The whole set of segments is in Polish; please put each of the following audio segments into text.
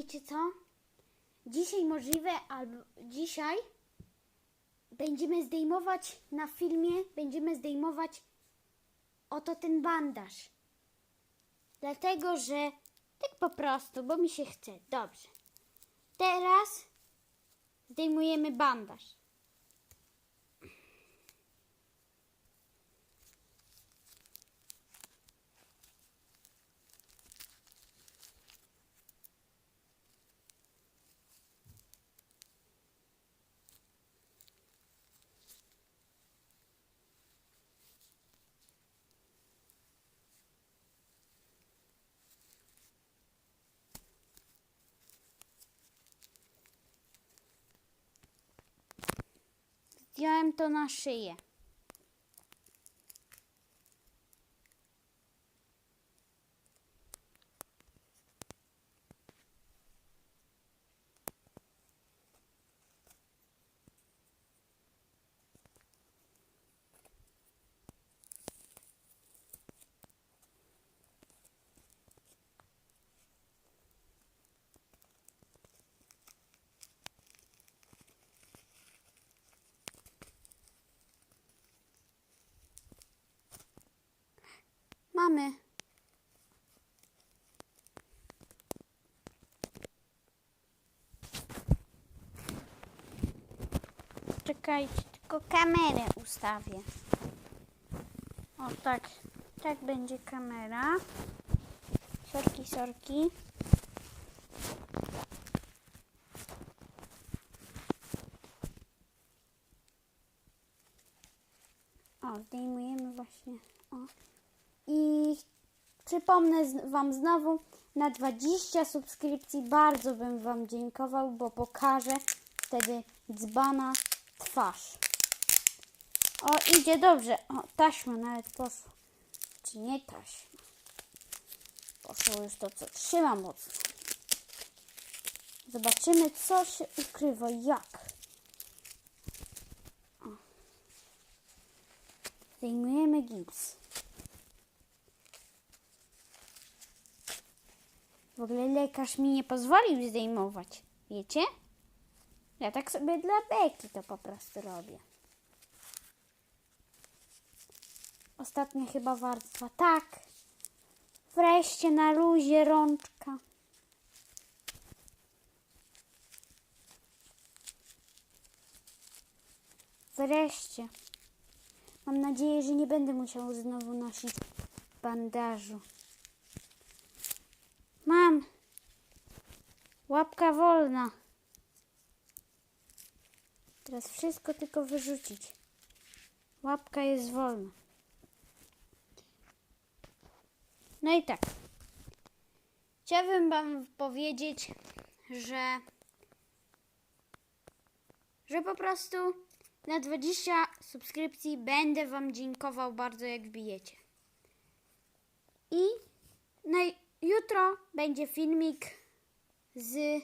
wiecie co? Dzisiaj możliwe, albo dzisiaj będziemy zdejmować na filmie, będziemy zdejmować oto ten bandaż. Dlatego, że tak po prostu, bo mi się chce. Dobrze. Teraz zdejmujemy bandaż. Zdjąłem to na szyję. Mamy. Czekajcie, tylko kamerę ustawię. O tak, tak będzie kamera. Sorki, sorki. O, zdejmujemy właśnie. O. I przypomnę Wam znowu, na 20 subskrypcji bardzo bym Wam dziękował, bo pokażę wtedy dzbana twarz. O, idzie dobrze. O, taśma nawet poszła. Czy nie taśma? Poszło już to, co trzyma mocno. Zobaczymy, co się ukrywa, jak. O. Zdejmujemy gips. W ogóle lekarz mi nie pozwolił zdejmować. Wiecie? Ja tak sobie dla beki to po prostu robię. Ostatnia chyba warstwa. Tak. Wreszcie na luzie rączka. Wreszcie. Mam nadzieję, że nie będę musiał znowu nosić bandażu. Mam. Łapka wolna. Teraz wszystko tylko wyrzucić. Łapka jest wolna. No i tak. Chciałabym Wam powiedzieć, że że po prostu na 20 subskrypcji będę Wam dziękował bardzo, jak wbijecie. I na jutro będzie filmik z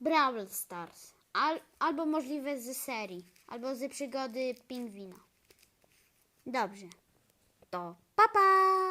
Brawl Stars. Al, albo możliwe z serii, albo z przygody pingwina. Dobrze. To pa pa!